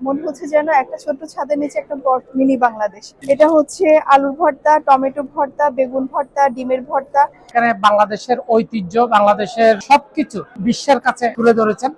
মনে হচ্ছে যেন একটা ছোট্ট ছাদের নিচে একটা মিনি বাংলাদেশ। এটা হচ্ছে আলুর ভর্তা, টমেটো ভর্তা, বেগুন ভর্তা, ডিমের ভর্তা। এখানে বাংলাদেশের ঐতিহ্য, বাংলাদেশের সবকিছু বিশ্বের কাছে তুলে ধরেছেন।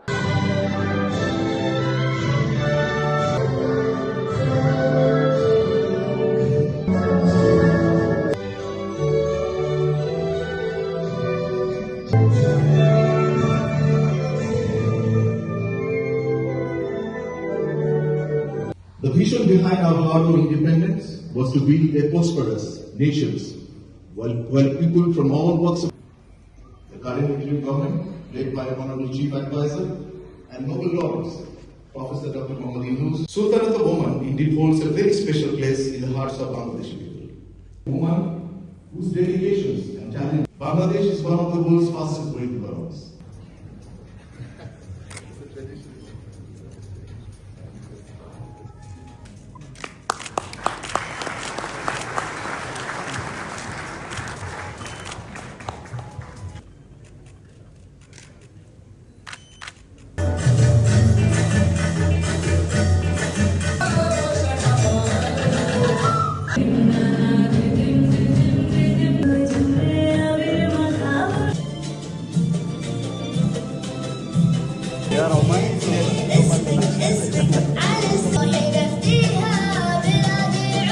Vision behind our Harbour independence was to build a prosperous nations while, while people from all walks of the current interim government, led by Honorable Chief Advisor and noble lords, Professor Dr. Muhammad Yunus, Sultanate of Oman indeed holds a very special place in the hearts of Bangladeshi people. Oman, whose dedications and talent, Bangladesh is one of the world's fastest growing economies. على الصحيفة فيها بلادي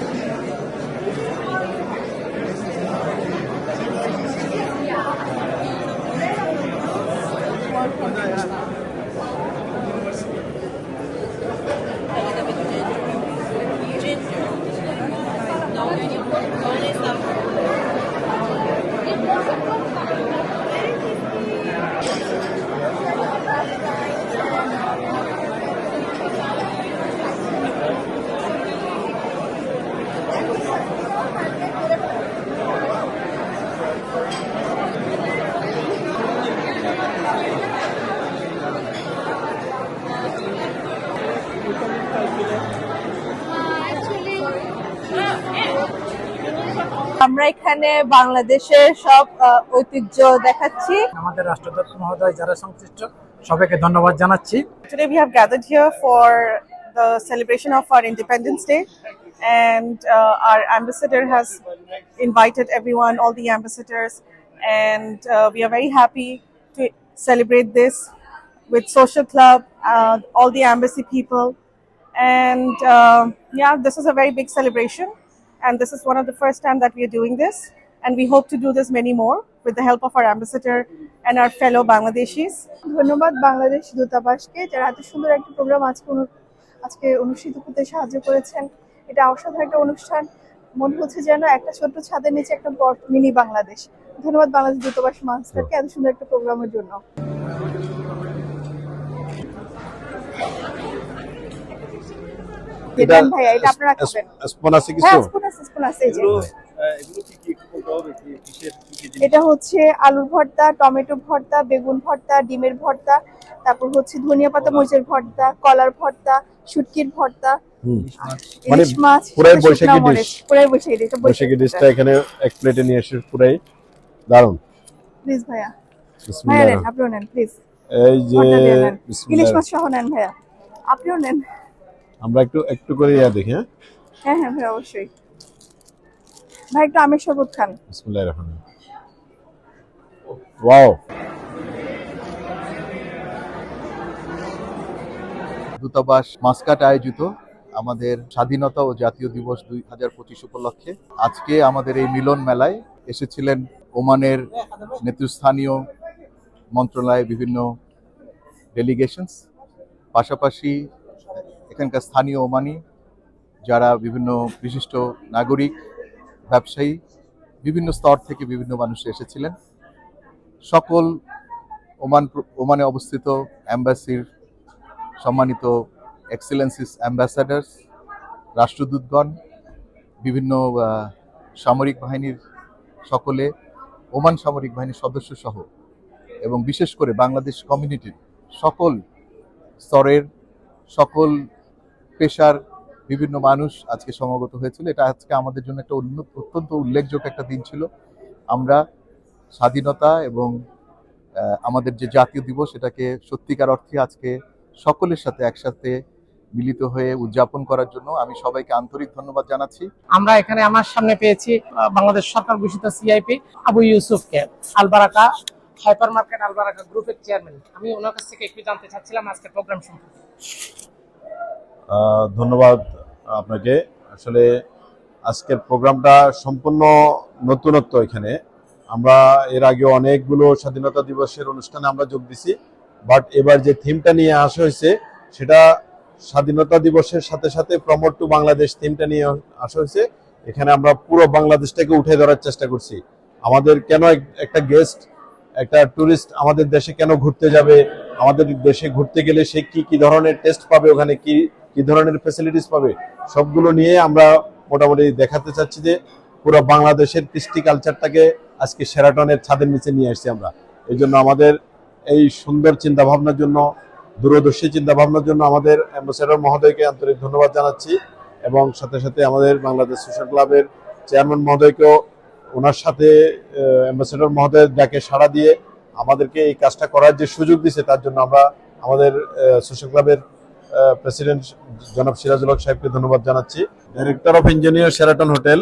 আমরা এখানে বাংলাদেশের সব ঐতিহ্য দেখাচ্ছি আমাদের রাষ্ট্রদত্ত মহোদয় যারা সংশ্লিষ্ট সবাইকে ধন্যবাদ জানাচ্ছি Today we have gathered here for the celebration of our Independence Day, and uh, our ambassador has invited everyone, all the ambassadors, and uh, we are very happy to celebrate this with Social Club, uh, all the embassy people, and uh, yeah, this is a very big celebration, and this is one of the first time that we are doing this, and we hope to do this many more with the help of our ambassador and our fellow Bangladeshis. ধন্যবাদ বাংলাদেশ দূতাবাসকে যারা এত সুন্দর একটা programme আজকে অনু- আজকে অনুষ্ঠিত করতে সাহায্য করেছেন এটা অসাধারণ একটা অনুষ্ঠান মনে হচ্ছে যেন একটা ছোট্ট ছাদের নিচে একটা মিনি বাংলাদেশ ধন্যবাদ বাংলাদেশ দূতাবাস মাস্টারকে এত সুন্দর একটা প্রোগ্রামের জন্য দেবান ভাইয়া এটা আপনারা খাবেন। স্পন আছে কিছু হ্যাঁ স্পুন আছে স্পুন আছে যে। এটা হচ্ছে আলুর ভর্তা টমেটো ভর্তা বেগুন ভর্তা ডিমের ভর্তা তারপর হচ্ছে ধনিয়া পাতা মরিচের ভর্তা কলার ভর্তা শুটকির ভর্তা। মানে ইলিশ মাছ পুরাই বৈশাখী dish। পুরাই বৈশাখী এটা বৈশাখী ডিশটা এখানে এক প্লেটে নিয়ে এসে পুরাই দারুণ। প্লিজ ভাইয়া। ভাইয়া নেন আপনিও নেন প্লিজ। এই যে। ইলিশ মাছ সহ নেন ভাইয়া। আপনিও নেন। আমরা একটু একটু করে ইয়া দেখি হ্যাঁ? হ্যাঁ হ্যাঁ ভাই অবশ্যই। ভাই একটু আমের শরবত খান। বিসমিল্লাহির রহমানির রহিম। ওয়াও। দূতাবাস মাস্কাট আয়োজিত আমাদের স্বাধীনতা ও জাতীয় দিবস দুই হাজার পঁচিশ উপলক্ষে। আজকে আমাদের এই মিলন মেলায় এসেছিলেন ওমানের নেতৃস্থানীয় মন্ত্রণালয়ে বিভিন্ন ডেলিগেশনস পাশাপাশি এখানকার স্থানীয় ওমানি, যারা বিভিন্ন বিশিষ্ট নাগরিক, ব্যবসায়ী, বিভিন্ন স্তর থেকে বিভিন্ন মানুষ এসেছিলেন। সকল ওমান ওমানে অবস্থিত অ্যাম্বাসির সম্মানিত এক্সেলেন্সিস অ্যাম্বাসাডার্স, রাষ্ট্রদূতগণ, বিভিন্ন সামরিক বাহিনীর সকলে, ওমান সামরিক বাহিনীর সদস্য সহ এবং বিশেষ করে বাংলাদেশ কমিউনিটির সকল স্তরের সকল পেশার বিভিন্ন মানুষ আজকে সমাগত হয়েছিল। এটা আজকে আমাদের জন্য একটা অত্যন্ত উল্লেখযোগ্য একটা দিন ছিল। আমরা স্বাধীনতা এবং আমাদের যে জাতীয় দিবস এটাকে সত্যিকার অর্থে আজকে সকলের সাথে একসাথে মিলিত হয়ে উদযাপন করার জন্য আমি সবাইকে আন্তরিক ধন্যবাদ জানাচ্ছি। আমরা এখানে আমার সামনে পেয়েছি বাংলাদেশ সরকার ঘোষিত সিআইপি আবু ইউসুফকে, আলবারাকা হাইপার মার্কেট আলবারাকা গ্রুপের চেয়ারম্যান আমি ওনার কাছ থেকে একটু জানতে চাচ্ছিলাম আজকের প্রোগ্রাম সম্পর্কে। ধন্যবাদ আপনাকে। আসলে আজকের প্রোগ্রামটা সম্পূর্ণ নতুনত্ব এখানে। আমরা এর আগে অনেকগুলো স্বাধীনতা দিবসের অনুষ্ঠানে আমরা যোগ দিছি বাট এবার যে থিমটা নিয়ে আসা হয়েছে, সেটা স্বাধীনতা দিবসের সাথে সাথে প্রমোট টু বাংলাদেশ থিমটা নিয়ে আসা হয়েছে। এখানে আমরা পুরো বাংলাদেশটাকে উঠে ধরার চেষ্টা করছি। আমাদের কেন এক- একটা গেস্ট একটা টুরিস্ট আমাদের দেশে কেন ঘুরতে যাবে? আমাদের দেশে ঘুরতে গেলে সে কি কি ধরনের টেস্ট পাবে? ওখানে কি কি ধরনের ফেসিলিটিস পাবে, সবগুলো নিয়ে আমরা মোটামুটি দেখাতে চাচ্ছি যে পুরো বাংলাদেশের কৃষ্টি কালচারটাকে আজকে সেরাটনের ছাদের নিচে নিয়ে আসছি আমরা। এই জন্য আমাদের এই সুন্দর চিন্তা ভাবনার জন্য, দূরদর্শী চিন্তা ভাবনার জন্য আমাদের অ্যাম্বাসেডর মহোদয়কে আন্তরিক ধন্যবাদ জানাচ্ছি এবং সাথে সাথে আমাদের বাংলাদেশ সোশ্যাল ক্লাবের চেয়ারম্যান মহোদয়কেও ওনার সাথে অ্যাম্বাসেডর মহোদয়ের ডাকে সাড়া দিয়ে আমাদেরকে এই কাজটা করার যে সুযোগ দিছে, তার জন্য আমরা আমাদের সোশ্যাল ক্লাবের প্রেসিডেন্ট জনাব সিরাজুল হক সাহেবকে ধন্যবাদ জানাচ্ছি। Director of engineer Sheraton hotel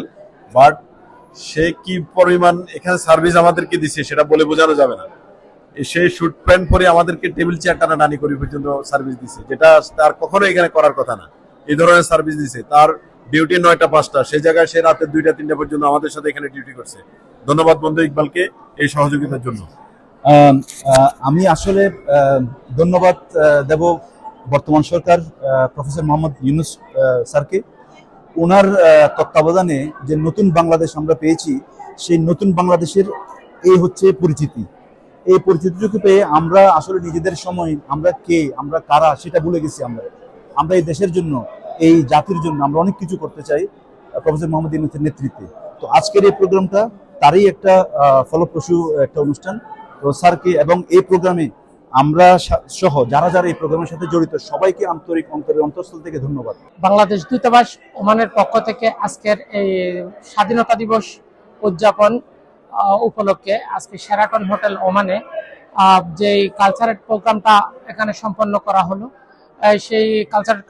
but সে কি পরিমাণ এখানে সার্ভিস আমাদেরকে দিছে সেটা বলে বোঝানো যাবে না। এ সে শুট প্যান্ট পরে আমাদেরকে টেবিল চেয়ার টানা টানি করি পর্যন্ত সার্ভিস দিছে। যেটা তার কখনো এখানে করার কথা না। এই ধরনের সার্ভিস দিছে। তার ডিউটি নয়টা পাঁচটা। সেই জায়গায় সে রাতে দুইটা তিনটা পর্যন্ত আমাদের সাথে এখানে ডিউটি করছে। ধন্যবাদ বন্ধু ইকবালকে এই সহযোগিতার জন্য। আম, আসলে ধন্যবাদ দেব বর্তমান সরকার প্রফেসর মোহাম্মদ ইউনুস স্যারকে ওনার তত্ত্বাবধানে যে নতুন বাংলাদেশ আমরা পেয়েছি, সেই নতুন বাংলাদেশের এই হচ্ছে পরিচিতি। এই পরিচিতিটুকু পেয়ে আমরা আসলে নিজেদের সময়, আমরা কে, আমরা কারা, সেটা ভুলে গেছি আমরা। আমরা এই দেশের জন্য, এই জাতির জন্য আমরা অনেক কিছু করতে চাই প্রফেসর মোহাম্মদ ইউনুসের নেতৃত্বে। তো আজকের এই প্রোগ্রামটা তারই একটা ফলপ্রসূ একটা অনুষ্ঠান। তো স্যারকে এবং এই প্রোগ্রামে আমরা সহ যারা যারা এই প্রোগ্রামের সাথে জড়িত, সবাইকে আন্তরিক অন্তরের অন্তঃস্থল থেকে ধন্যবাদ। বাংলাদেশ দূতাবাস ওমানের পক্ষ থেকে আজকের এই স্বাধীনতা দিবস উদযাপন উপলক্ষে আজকে সেরাটন হোটেল ওমানে যেই কালচারাল প্রোগ্রামটা এখানে সম্পন্ন করা হলো সেই কালচারাল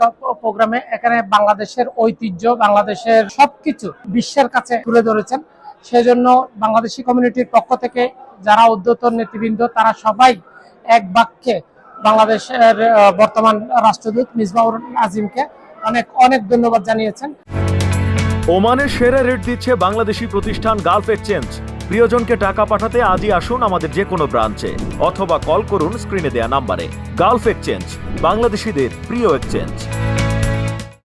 প্রোগ্রামে এখানে বাংলাদেশের ঐতিহ্য, বাংলাদেশের সবকিছু বিশ্বের কাছে তুলে ধরেছেন। সেজন্য বাংলাদেশি কমিউনিটির পক্ষ থেকে যারা উদ্যতন নেতৃবৃন্দ, তারা সবাই এক বাক্যে বাংলাদেশের বর্তমান রাষ্ট্রদূত মিসবাউর আজিমকে অনেক অনেক ধন্যবাদ জানিয়েছেন। ওমানে সেরা রেট দিচ্ছে বাংলাদেশি প্রতিষ্ঠান গালফ এক্সচেঞ্জ। প্রিয়জনকে টাকা পাঠাতে আজই আসুন আমাদের যে কোনো ব্রাঞ্চে, অথবা কল করুন স্ক্রিনে দেয়া নাম্বারে। গালফ এক্সচেঞ্জ, বাংলাদেশিদের প্রিয় এক্সচেঞ্জ।